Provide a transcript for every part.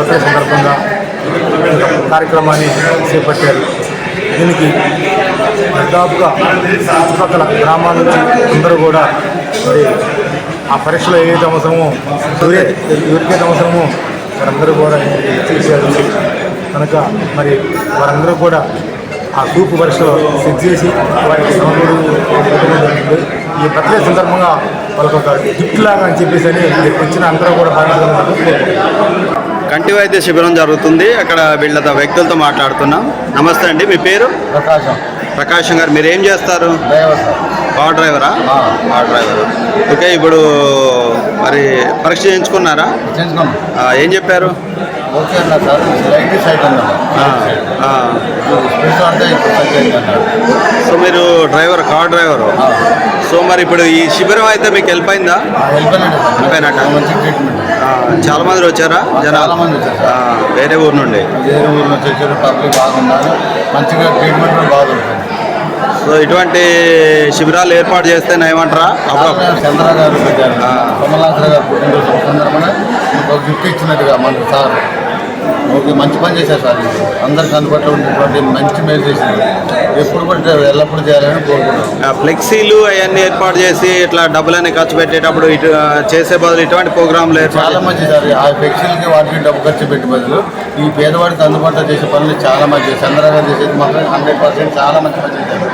కొత్త సందర్భంగా కార్యక్రమాన్ని చేపట్టారు. దీనికి దాదాపుగా చుట్టుపక్కల గ్రామాల నుంచి అందరూ కూడా మరి ఆ పరీక్షలో ఏదైతే అవసరమో ఎవరికైతే అవసరమో వారందరూ కూడా చేశారు కనుక మరి వారందరూ కూడా ఆ గ్రూప్ పరీక్షలో సెట్ చేసి వారికి సమూడు ఈ ప్రక్రియ సందర్భంగా వాళ్ళకొక ఒక గిఫ్ట్ లాగా అని చెప్పేసి అని వచ్చిన అందరూ కూడా భావించాలని కంటి వైద్య శిబిరం జరుగుతుంది. అక్కడ వీళ్ళ వ్యక్తులతో మాట్లాడుతున్నాం. నమస్తే అండి మీ పేరు? ప్రకాశం. ప్రకాశం గారు మీరు ఏం చేస్తారు? కార్ డ్రైవరా? Car driver. ఓకే ఇప్పుడు మరి పరీక్ష చేయించుకున్నారా? ఏం చెప్పారు? ఓకే అన్న సార్. స్పీడ్ ఇప్పుడు సైట్ అన్నారు సో మీరు డ్రైవర్ కార్ డ్రైవరు? సో మరి ఇప్పుడు ఈ శిబిరం అయితే మీకు హెల్ప్ అయిందా? సార్ వెళ్ళిపోయినట్ట? మంచి ట్రీట్మెంట్ చాలా మంది వచ్చారా జనాలు? వేరే ఊరు నుండి? వేరే ఊరు నుంచి వచ్చారు. పబ్లిక్ బాగున్నారు. మంచిగా ట్రీట్మెంట్ బాగుంటుంది సో ఇటువంటి శిబిరాలు ఏర్పాటు చేస్తే ఏమంటారా? అప్పుడు చంద్ర గారు పెట్టారు. ఆ. కమలాసర గారు పుట్టినరోజు సందర్భంగా ఒక గిఫ్ట్ ఇచ్చినట్టుగా మనకు సార్. ఓకే మంచి పని చేశారు సార్. అందరికి అందుబాటులో ఉండేటువంటి మంచి మేలు చేసింది ఎప్పుడు కూడా ఎల్లప్పుడూ చేయాలని కోరుకుంటున్నాం. ఫ్లెక్సీలు అవన్నీ ఏర్పాటు చేసి ఇట్లా డబ్బులన్నీ ఖర్చు పెట్టేటప్పుడు ఇటు చేసే బదులు ఇటువంటి ప్రోగ్రాంలు చాలా మంచి సార్. ఆ పెన్షన్కి వాటికి డబ్బు ఖర్చు పెట్టి బదులు ఈ పేదవాడికి అందుబాటులో చేసే పనులు చాలా మంచి చంద్రబాబు చేసేది మాత్రం హండ్రెడ్ పర్సెంట్ చాలా మంచి పని చేశారు.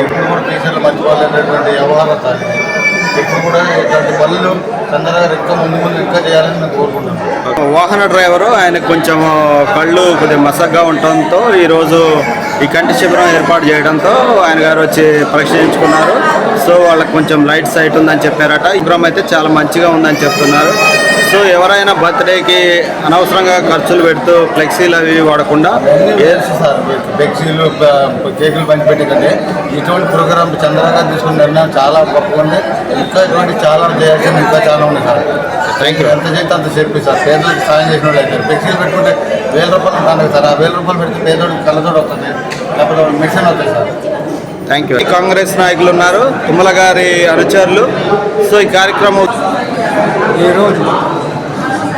ఎప్పుడు కూడా టీచర్లు మర్చిపోలేనటువంటి వ్యవహారం సార్. కూడా ఇట్లాంటి పనులు ఇంకా ముందు ముందు ఇంకా చేయాలని మేము కోరుకుంటున్నాం. వాహన డ్రైవరు ఆయనకు కొంచెం కళ్ళు కొద్దిగా మసగ్గా ఉండటంతో ఈరోజు ఈ కంటి శిబిరం ఏర్పాటు చేయడంతో ఆయన గారు వచ్చి పరీక్ష చేయించుకున్నారు సో వాళ్ళకి కొంచెం లైట్ సైట్ ఉందని చెప్పారట. ఈ శిబిరం అయితే చాలా మంచిగా ఉందని చెప్తున్నారు. సో ఎవరైనా బర్త్డేకి అనవసరంగా ఖర్చులు పెడుతూ ఫ్లెక్సీలు అవి వాడకుండా ఏ తెలుసు సార్ ఫ్లెక్సీలు కేకులు పంచిపెట్టే కంటే ఇటువంటి ప్రోగ్రామ్ చంద్రబాబు తీసుకున్న నిర్ణయం చాలా గొప్పగా ఉంది. ఇంకా ఇటువంటి చాలా చేయాల్సింది ఇంకా చాలా ఉంది సార్. థ్యాంక్ యూ ఎంత చేస్తే అంత చెప్పి సార్. పేదలకు సాయం చేసిన వాళ్ళు అవుతారు ఫ్లెక్సీలు పెట్టుకుంటే వేల రూపాయలు కాదు సార్. ఆ వేల రూపాయలు పెడితే పేదోడికి కళ్ళతోడు వస్తుంది. లేకపోతే మెడిసిన్ అవుతుంది సార్. థ్యాంక్ యూ కాంగ్రెస్ నాయకులు ఉన్నారు. తుమ్మల గారి అనుచరులు. సో ఈ కార్యక్రమం ఈరోజు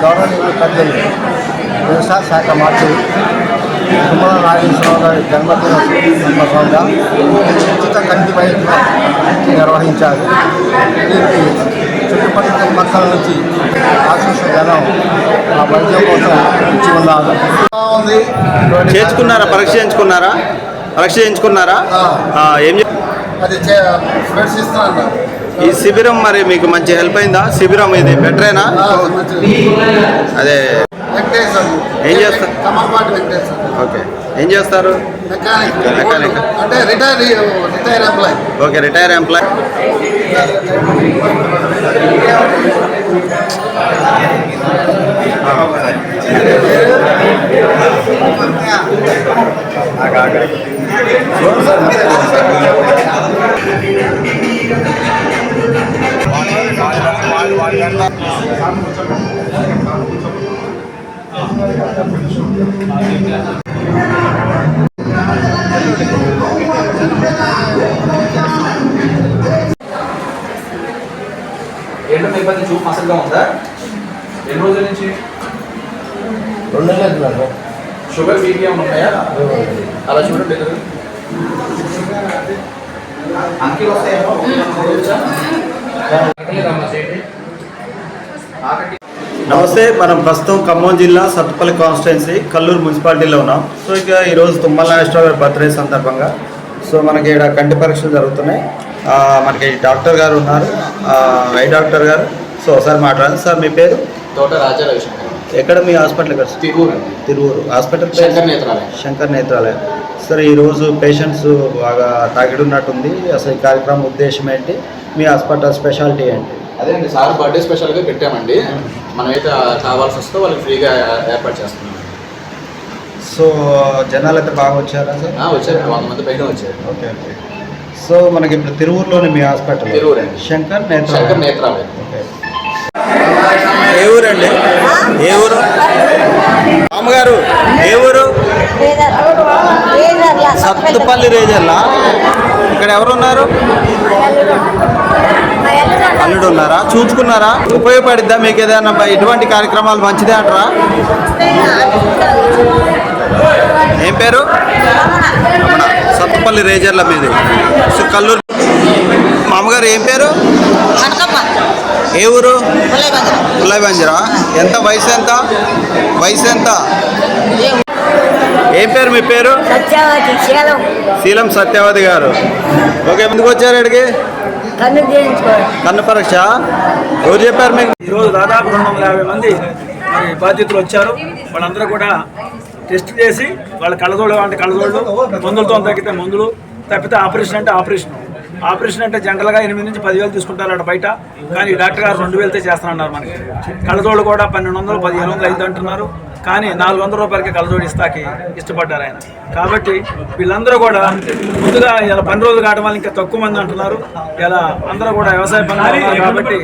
గవర్నమెంట్ పెద్దలు వ్యవసాయ శాఖ మంత్రి తుమ్మల నాగేశ్వరరావు గారి జన్మదిన సందర్భంగా ఉచిత కంటి వైద్యం నిర్వహించారు. దీనికి చుట్టుపక్కల పక్కల నుంచి ఆశీస్సు జనం ఆ వైద్యం కోసం ఇచ్చి ఉన్నారు. ఉంది చేయించుకున్నారా పరీక్ష చేయించుకున్నారా? పరీక్ష చేయించుకున్నారా? ఆ, ఏం అది స్పెట్స్ ఇస్తున్నారు ఈ శిబిరం మరి మీకు మంచి హెల్ప్ అయిందా? శిబిరం ఇది బెటరేనా? అదే. ఏం చేస్తారు? ఓకే. ఏం చేస్తారు? Mechanic mechanic. అంటే retire retire employee okay retire employee మీ పది చూపు మసలుగా ఉందా? ఎన్ని రోజుల నుంచి? రెండు నెలలు షుగర్ బీపీ ఏమైనా ఉన్నాయా? అలా చూడండి అంకెలు వస్తాయేమో నమస్తే మనం ప్రస్తుతం ఖమ్మం జిల్లా సత్తుపల్లి కాన్స్టిట్యున్సీ కల్లూరు మున్సిపాలిటీలో ఉన్నాం. సో ఇక ఈరోజు తుమ్మల నాగేశ్వర గారి బర్త్డే సందర్భంగా సో మనకి ఇక్కడ కంటి పరీక్షలు జరుగుతున్నాయి. ఆ, మనకి డాక్టర్ గారు ఉన్నారు. ఆ, ఐ డాక్టర్ గారు. సో ఒకసారి మాట్లాడాలి. సార్ మీ పేరు? తోట రాజా రవిశంకర్. ఎక్కడ మీ హాస్పిటల్ ఎక్కడ తిరువురు. అండి తిరువూరు. హాస్పిటల్? శంకర్ నేత్రాలయం. శంకర్ నేత్రాలయం. సార్ ఈరోజు పేషెంట్స్ బాగా తాగిడున్నట్టుంది అసలు ఈ కార్యక్రమం ఉద్దేశం ఏంటి? మీ హాస్పిటల్ స్పెషాలిటీ ఏంటి? అదే అండి సార్ బర్త్డే స్పెషల్గా పెట్టామండి. మనమైతే కావాల్సి వస్తే వాళ్ళకి ఫ్రీగా ఏర్పాటు చేస్తున్నాం. సో జనాలు అయితే బాగా వచ్చారా సార్ ఆ, వచ్చారు వంద మంది పైన వచ్చారు. Okay okay. సో మనకి ఇప్పుడు తిరువూరులోని మీ హాస్పిటల్. తిరువూరు అండి. శంకర్ నేత్ర శంకర్ నేత్రాలయం. ఓకే. ఏ ఊరండి? ఏ ఊరు? అమ్మగారు ఏ ఊరు? సత్తుపల్లి రేజర్లా? ఇక్కడ ఎవరున్నారు? అల్లుడు ఉన్నారా చూసుకున్నారా ఉపయోగపడిద్దా మీకు ఏదైనా ఇటువంటి కార్యక్రమాలు మంచిదే అంటారా? ఏం పేరు? సత్తుపల్లి రేజర్ల మీది. సో కల్లూరు. మా అమ్మగారు ఏం పేరు? ఏ ఊరు? పుల్లైబందరం పుల్లయ్య బంజరా ఎంత వయసు ఎంత? వయసు ఎంత? ఏం పేరు మీ పేరు? సత్యావతి శీలం. శీలం సత్యవతి గారు. ఓకే ఎందుకు వచ్చారు ఇక్కడికి? కన్ను పరీక్ష? ఎవరు చెప్పారు మీకు? ఈరోజు దాదాపు రెండు వందల యాభై మంది మరి బాధ్యతలు వచ్చారు. వాళ్ళందరూ కూడా టెస్ట్ చేసి వాళ్ళ కళ్ళజోడు అంటే కళ్ళజోళ్ళు మందులతో తగ్గితే మందులు తప్పితే ఆపరేషన్ అంటే ఆపరేషన్. ఆపరేషన్ అంటే జనరల్గా ఎనిమిది నుంచి పదివేలు తీసుకుంటారట బయట. కానీ డాక్టర్ గారు రెండు వేలతో చేస్తానన్నారు మనకి. కళ్ళజోళ్ళు కూడా పన్నెండు వందలు పదిహేను వందలు ఐదు అంటున్నారు. కానీ నాలుగు వందల రూపాయలకి కళ్ళజోడు ఇస్తాకి ఇష్టపడ్డారు ఆయన. కాబట్టి వీళ్ళందరూ కూడా ముందుగా ఇలా పని రోజులు కావడం వల్ల ఇంకా తక్కువ మంది అంటున్నారు. ఇలా అందరూ కూడా వ్యవసాయ పనులు ఉన్నారు కాబట్టి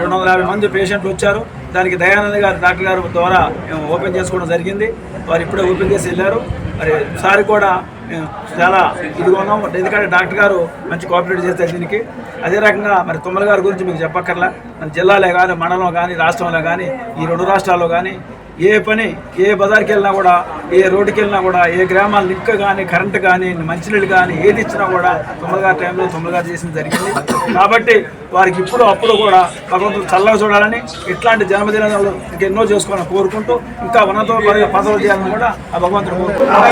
రెండు వందల యాభై మంది పేషెంట్లు వచ్చారు. దానికి దయానంద్ గారు డాక్టర్ గారు ద్వారా మేము ఓపెన్ చేసుకోవడం జరిగింది. వారు ఇప్పుడే ఓపెన్ చేసి వెళ్ళారు. మరి సారి కూడా మేము చాలా ఇదిగా ఉన్నాం. ఎందుకంటే డాక్టర్ గారు మంచి కోఆపరేట్ చేస్తారు దీనికి. అదే రకంగా మరి తుమ్మల గారి గురించి మీకు చెప్పక్కర్లా. మన జిల్లాలే కానీ మండలం కానీ రాష్ట్రంలో కానీ ఈ రెండు రాష్ట్రాల్లో కానీ ఏ పని ఏ బజార్కి వెళ్ళినా కూడా ఏ రోడ్డుకి వెళ్ళినా కూడా ఏ గ్రామాల లింక్ కానీ కరెంట్ కానీ మంచినీళ్ళు కానీ ఏది ఇచ్చినా కూడా తొమ్మిదిగా టైంలో తొమ్మిదిగా చేసింది జరిగింది. కాబట్టి వారికి ఇప్పుడు అప్పుడు కూడా భగవంతుడు చల్లగా చూడాలని ఇట్లాంటి జన్మదినాలు ఎన్నో చేసుకోవాలని కోరుకుంటూ ఇంకా ఉన్నత పదవులు చేయాలని కూడా ఆ భగవంతుడు కోరుకుంటున్నాను